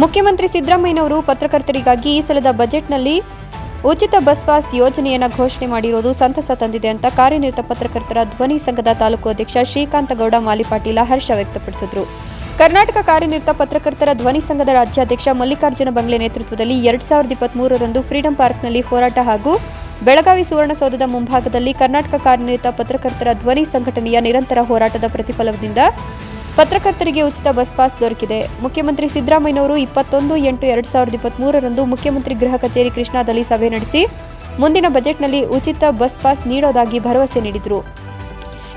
ಮುಖ್ಯಮಂತ್ರಿ ಸಿದ್ದರಾಮಯ್ಯನವರು ಪತ್ರಕರ್ತರಿಗಾಗಿ ಈ ಸಲದ ಬಜೆಟ್ನಲ್ಲಿ ಉಚಿತ ಬಸ್ ಪಾಸ್ ಯೋಜನೆಯನ್ನು ಘೋಷಣೆ ಮಾಡಿರುವುದು ಸಂತಸ ತಂದಿದೆ ಅಂತ ಕಾರ್ಯನಿರತ ಪತ್ರಕರ್ತರ ಧ್ವನಿ ಸಂಘದ ತಾಲೂಕು ಅಧ್ಯಕ್ಷ ಶ್ರೀಕಾಂತಗೌಡ ಮಾಲಿಪಾಟೀಲ ಹರ್ಷ ವ್ಯಕ್ತಪಡಿಸಿದರು. ಕರ್ನಾಟಕ ಕಾರ್ಯನಿರತ ಪತ್ರಕರ್ತರ ಧ್ವನಿ ಸಂಘದ ರಾಜ್ಯಾಧ್ಯಕ್ಷ ಮಲ್ಲಿಕಾರ್ಜುನ ಬಂಗ್ಲೆ ನೇತೃತ್ವದಲ್ಲಿ ಎರಡ್ ಸಾವಿರದ ಇಪ್ಪತ್ಮೂರರಂದು ಫ್ರೀಡಂ ಪಾರ್ಕ್ನಲ್ಲಿ ಹೋರಾಟ ಹಾಗೂ ಬೆಳಗಾವಿ ಸುವರ್ಣಸೌಧದ ಮುಂಭಾಗದಲ್ಲಿ ಕರ್ನಾಟಕ ಕಾರ್ಯನಿರತ ಪತ್ರಕರ್ತರ ಧ್ವನಿ ಸಂಘಟನೆಯ ನಿರಂತರ ಹೋರಾಟದ ಪ್ರತಿಫಲದಿಂದ ಪತ್ರಕರ್ತರಿಗೆ ಉಚಿತ ಬಸ್ ಪಾಸ್ ದೊರಕಿದೆ. ಮುಖ್ಯಮಂತ್ರಿ ಸಿದ್ದರಾಮಯ್ಯನವರು ಇಪ್ಪತ್ತೊಂದು ಎಂಟು ಎರಡು ಸಾವಿರದ ಇಪ್ಪತ್ತ್ಮೂರರಂದು ಮುಖ್ಯಮಂತ್ರಿ ಗೃಹ ಕಚೇರಿ ಕೃಷ್ಣಾದಲ್ಲಿ ಸಭೆ ನಡೆಸಿ ಮುಂದಿನ ಬಜೆಟ್ನಲ್ಲಿ ಉಚಿತ ಬಸ್ ಪಾಸ್ ನೀಡೋದಾಗಿ ಭರವಸೆ ನೀಡಿದರು.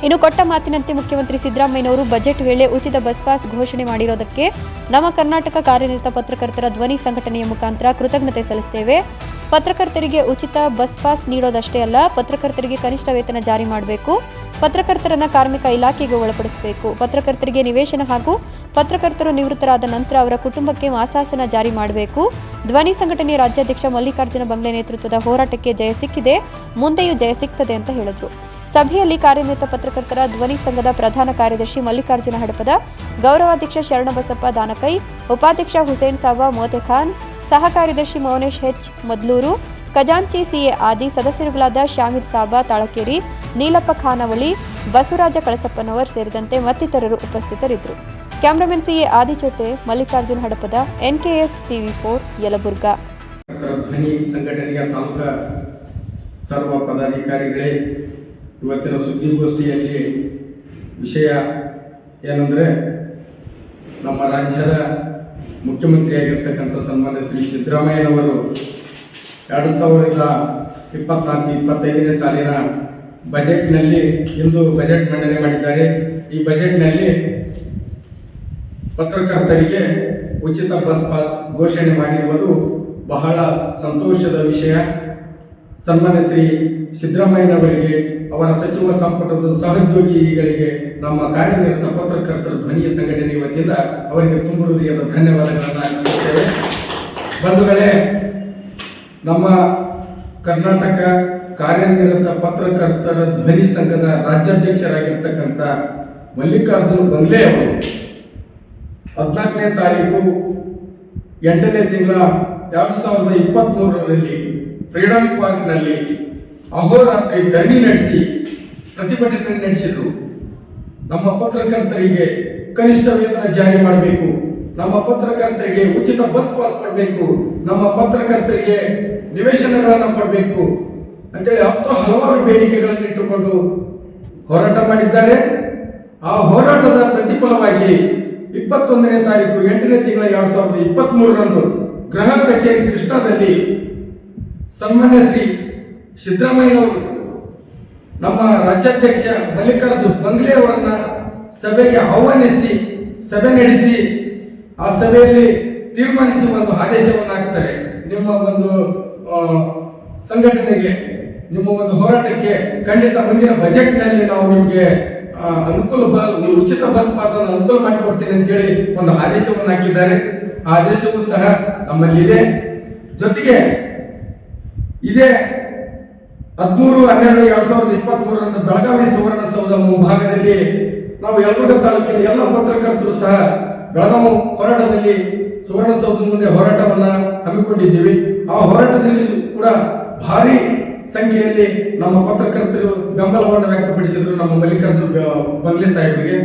ಇನ್ನು ಕೊಟ್ಟ ಮಾತಿನಂತೆ ಮುಖ್ಯಮಂತ್ರಿ ಸಿದ್ದರಾಮಯ್ಯನವರು ಬಜೆಟ್ ವೇಳೆ ಉಚಿತ ಬಸ್ ಪಾಸ್ ಘೋಷಣೆ ಮಾಡಿರೋದಕ್ಕೆ ನಮ್ಮ ಕರ್ನಾಟಕ ಕಾರ್ಯನಿರತ ಪತ್ರಕರ್ತರ ಧ್ವನಿ ಸಂಘಟನೆಯ ಮುಖಾಂತರ ಕೃತಜ್ಞತೆ ಸಲ್ಲಿಸುತ್ತೇವೆ ಪತ್ರಕರ್ತರಿಗೆ ಉಚಿತ ಬಸ್ ಪಾಸ್ ನೀಡೋದಷ್ಟೇ ಅಲ್ಲ, ಪತ್ರಕರ್ತರಿಗೆ ಕನಿಷ್ಠ ವೇತನ ಜಾರಿ ಮಾಡಬೇಕು. ಪತ್ರಕರ್ತರನ್ನ ಕಾರ್ಮಿಕ ಇಲಾಖೆಗೆ ಒಳಪಡಿಸಬೇಕು. ಪತ್ರಕರ್ತರಿಗೆ ನಿವೇಶನ ಹಾಗೂ ಪತ್ರಕರ್ತರು ನಿವೃತ್ತರಾದ ನಂತರ ಅವರ ಕುಟುಂಬಕ್ಕೆ ಮಾಸಾಸನ ಜಾರಿ ಮಾಡಬೇಕು. ಧ್ವನಿ ಸಂಘಟನೆಯ ರಾಜ್ಯಾಧ್ಯಕ್ಷ ಮಲ್ಲಿಕಾರ್ಜುನ ಬಂಗ್ಲೆ ನೇತೃತ್ವದ ಹೋರಾಟಕ್ಕೆ ಜಯ ಸಿಕ್ಕಿದೆ. ಮುಂದೆಯೂ ಜಯ ಸಿಗ್ತದೆ ಅಂತ ಹೇಳಿದರು. ಸಭೆಯಲ್ಲಿ ಕಾರ್ಯನಿರತ ಪತ್ರಕರ್ತರ ಧ್ವನಿ ಸಂಘದ ಪ್ರಧಾನ ಕಾರ್ಯದರ್ಶಿ ಮಲ್ಲಿಕಾರ್ಜುನ ಹಡಪದ, ಗೌರವಾಧ್ಯಕ್ಷ ಶರಣಬಸಪ್ಪ ದಾನಕೈ, ಉಪಾಧ್ಯಕ್ಷ ಹುಸೇನ್ ಸಾಬಾ ಮೋತೆಖಾನ್ ಸಹ ಕಾರ್ಯದರ್ಶಿ ಮೌನೇಶ್ ಹೆಚ್ ಮದ್ಲೂರು, ಖಜಾಂಚಿ ಸಿಎ ಆದಿ ಸದಸ್ಯರುಗಳಾದ ಶಾಮಿದ್ ಸಾಬಾ ತಾಳಕೇರಿ, ನೀಲಪ್ಪ ಖಾನವಳಿ ಬಸವರಾಜ ಕಳಸಪ್ಪನವರ್ ಸೇರಿದಂತೆ ಮತ್ತಿತರರು ಉಪಸ್ಥಿತರಿದ್ದರು. ಕ್ಯಾಮರಾಮನ್ ಸಿಎ ಆದಿ ಜೊತೆ Mallikarjuna Hadapada, NKS TV four, Yelburga. ಸಂಘಟನೆಯ ತಾಲೂಕಾ ಸರ್ವ ಪದಾಧಿಕಾರಿಗಳೇ, ಇವತ್ತಿನ ಸುದ್ದಿಗೋಷ್ಠಿಯಲ್ಲಿ ವಿಷಯ ಏನಂದರೆ ನಮ್ಮ ರಾಜ್ಯದ ಮುಖ್ಯಮಂತ್ರಿಯಾಗಿರ್ತಕ್ಕಂಥ ಸನ್ಮಾನ್ಯ ಸಿದ್ದರಾಮಯ್ಯನವರು ಎರಡು ಸಾವಿರದ ಇಪ್ಪತ್ನಾಲ್ಕು, ಇಪ್ಪತ್ತೈದನೇ ಸಾಲಿನ ಬಜೆಟ್ನಲ್ಲಿ ಇಂದು ಬಜೆಟ್ ಮಂಡನೆ ಮಾಡಿದ್ದಾರೆ. ಈ ಬಜೆಟ್ನಲ್ಲಿ ಪತ್ರಕರ್ತರಿಗೆ ಉಚಿತ ಬಸ್ ಪಾಸ್ ಘೋಷಣೆ ಮಾಡಿರುವುದು ಬಹಳ ಸಂತೋಷದ ವಿಷಯ. ಸನ್ಮಾನ್ಯ ಶ್ರೀ ಸಿದ್ದರಾಮಯ್ಯನವರಿಗೆ, ಅವರ ಸಚಿವ ಸಂಪುಟದ ಸಹೋದ್ಯೋಗಿಗಳಿಗೆ, ನಮ್ಮ ಕಾರ್ಯನಿರತ ಪತ್ರಕರ್ತರ ಧ್ವನಿಯ ಸಂಘಟನೆ ವತಿಯಿಂದ ಅವರಿಗೆ ತುಂಬ ಹೃದಯದ ಧನ್ಯವಾದಗಳನ್ನು ಅರ್ಪಿಸುತ್ತೇವೆ. ಬಂಧುಗಳೇ ನಮ್ಮ ಕರ್ನಾಟಕ ಕಾರ್ಯನಿರತ ಪತ್ರಕರ್ತರ ಧ್ವನಿ ಸಂಘದ ರಾಜ್ಯಾಧ್ಯಕ್ಷರಾಗಿರ್ತಕ್ಕಂಥ ಮಲ್ಲಿಕಾರ್ಜುನ್ ಬಂಗ್ಲೆ ಅವರು ಹದಿನಾಲ್ಕನೇ ತಾರೀಕು ಎಂಟನೇ ತಿಂಗಳ ಎರಡು ಸಾವಿರದ ಇಪ್ಪತ್ತ್ಮೂರರಲ್ಲಿ ಫ್ರೀಡಮ್ ಪಾರ್ಕ್ನಲ್ಲಿ ಅಹೋರಾತ್ರಿ ಧರಣಿ ನಡೆಸಿ ಪ್ರತಿಭಟನೆ ನಡೆಸಿದರು. ನಮ್ಮ ಪತ್ರಕರ್ತರಿಗೆ ಕನಿಷ್ಠ ವೇತನ ಜಾರಿ ಮಾಡಬೇಕು. ನಮ್ಮ ಪತ್ರಕರ್ತರಿಗೆ ಉಚಿತ ಬಸ್ ಪಾಸ್ ಕೊಡಬೇಕು. ನಮ್ಮ ಪತ್ರಕರ್ತರಿಗೆ ನಿವೇಶನಗಳನ್ನು ಕೊಡಬೇಕು. ಅಂತೇಳಿ ಹತ್ತು ಹಲವಾರು ಬೇಡಿಕೆಗಳನ್ನು ಇಟ್ಟುಕೊಂಡು ಹೋರಾಟ ಮಾಡಿದ್ದಾರೆ. ಆ ಹೋರಾಟದ ಪ್ರತಿಫಲವಾಗಿ ಇಪ್ಪತ್ತೊಂದನೇ ತಾರೀಕು, ಎಂಟನೇ ತಿಂಗಳ ಎರಡ್ ಸಾವಿರದ ಇಪ್ಪತ್ತ್ ಮೂರರಂದು ಗೃಹ ಕಚೇರಿ ಕೃಷ್ಣದಲ್ಲಿ ಸನ್ಮಾನ್ಯ ಶ್ರೀ ಸಿದ್ದರಾಮಯ್ಯನವರು ನಮ್ಮ ರಾಜ್ಯಾಧ್ಯಕ್ಷ ಮಲ್ಲಿಕಾರ್ಜುನ್ ಬಂಗ್ಲೆ ಅವರನ್ನ ಸಭೆಗೆ ಆಹ್ವಾನಿಸಿ, ಸಭೆ ನಡೆಸಿ ಆ ಸಭೆಯಲ್ಲಿ ತೀರ್ಮಾನಿಸಿ ಒಂದು ಆದೇಶವನ್ನು ಹಾಕ್ತಾರೆ. ನಿಮ್ಮ ಒಂದು ಸಂಘಟನೆಗೆ, ನಿಮ್ಮ ಒಂದು ಹೋರಾಟಕ್ಕೆ ಖಂಡಿತ ಮುಂದಿನ ಬಜೆಟ್ನಲ್ಲಿ ನಾವು ನಿಮಗೆ ಅನುಕೂಲ ಉಚಿತ ಬಸ್ ಪಾಸ್ ಅನ್ನು ಅನುಕೂಲ ಮಾಡಿಕೊಡ್ತೀನಿ ಅಂತೇಳಿ ಒಂದು ಆದೇಶವನ್ನು ಹಾಕಿದ್ದಾರೆ. ಆ ಆದೇಶವೂ ಸಹ ನಮ್ಮಲ್ಲಿದೆ. ಜೊತೆಗೆ ಇದೇ ಹದಿಮೂರು, ಹನ್ನೆರಡು, ಎರಡ್ ಸಾವಿರದ ಇಪ್ಪತ್ತ್ ಮೂರರಂದು ಬೆಳಗಾವಿ ಸುವರ್ಣಸೌಧ ಮುಂಭಾಗದಲ್ಲಿ ನಾವು ಯಲಬುರ್ಗ ತಾಲೂಕಿನ ಎಲ್ಲ ಪತ್ರಕರ್ತರು ಸಹ ಬೆಳಗಾವಿ ಹೋರಾಟದಲ್ಲಿ ಸುವರ್ಣಸೌಧದ ಮುಂದೆ ಹೋರಾಟವನ್ನ ಹಮ್ಮಿಕೊಂಡಿದ್ದೀವಿ. ಆ ಹೋರಾಟದಲ್ಲಿ ಕೂಡ ಭಾರಿ ಸಂಖ್ಯೆಯಲ್ಲಿ ನಮ್ಮ ಪತ್ರಕರ್ತರು ಬೆಂಬಲವನ್ನು ವ್ಯಕ್ತಪಡಿಸಿದ್ರು ನಮ್ಮ ಮಲ್ಲಿಕಾರ್ಜುನ್ ಬಂಗ್ಲೆ ಸಾಹೇಬರಿಗೆ.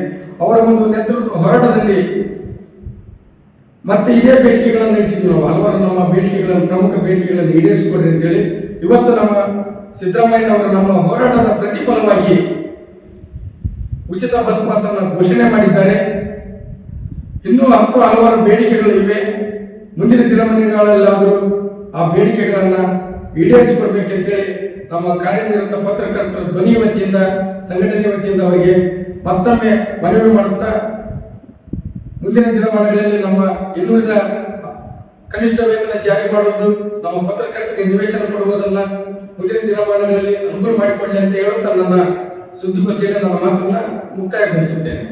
ಅವರ ಒಂದು ನೇತೃತ್ವ ಹೋರಾಟದಲ್ಲಿ ಮತ್ತೆ ಇದೇ ಬೇಡಿಕೆಗಳನ್ನು ಇಟ್ಟಿದ್ವಿ ನಾವು. ಹಲವಾರು ನಮ್ಮ ಬೇಡಿಕೆಗಳನ್ನು, ಪ್ರಮುಖ ಬೇಡಿಕೆಗಳನ್ನು ಈಡೇರಿಸಿಕೊಡ್ರಿ ಅಂತೇಳಿ ಇವತ್ತು ನಮ್ಮ ಸಿದ್ದರಾಮಯ್ಯನವರು ನಮ್ಮ ಹೋರಾಟದ ಪ್ರತಿಫಲವಾಗಿ ಉಚಿತ ಬಸ್ ಪಾಸ್ ಅನ್ನು ಘೋಷಣೆ ಮಾಡಿದ್ದಾರೆ. ಇನ್ನೂ ಹತ್ತು ಹಲವಾರು ಬೇಡಿಕೆಗಳು ಇವೆ. ಮುಂದಿನ ದಿನಮಾನಗಳಲ್ಲಾದರೂ ಆ ಬೇಡಿಕೆಗಳನ್ನು ಈಡೇರಿಸಿಕೊಡ್ಬೇಕಂತೇಳಿ ನಮ್ಮ ಕಾರ್ಯನಿರತ ಪತ್ರಕರ್ತರ ಧ್ವನಿ ವತಿಯಿಂದ, ಸಂಘಟನೆ ವತಿಯಿಂದ ಅವರಿಗೆ ಮತ್ತೊಮ್ಮೆ ಮನವಿ ಮಾಡುತ್ತಾ, ಮುಂದಿನ ದಿನಮಾನಗಳಲ್ಲಿ ನಮ್ಮ ಇನ್ನುಳಿದ ಕನಿಷ್ಠ ವೇತನ ಜಾರಿ ಮಾಡುವುದು, ನಮ್ಮ ಪತ್ರಕರ್ತರಿಗೆ ನಿವೇಶನ ಕೊಡುವುದನ್ನ ಮುಂದಿನ ದಿನಮಾನಗಳಲ್ಲಿ ಅನುಕೂಲ ಮಾಡಿಕೊಳ್ಳಿ ಅಂತ ಹೇಳುತ್ತಾ ನನ್ನ ಸುದ್ದಿಗೋಷ್ಠಿಯಲ್ಲಿ ನನ್ನ ಮಾತನ್ನ ಮುಕ್ತಾಯಗೊಳಿಸುತ್ತೇನೆ.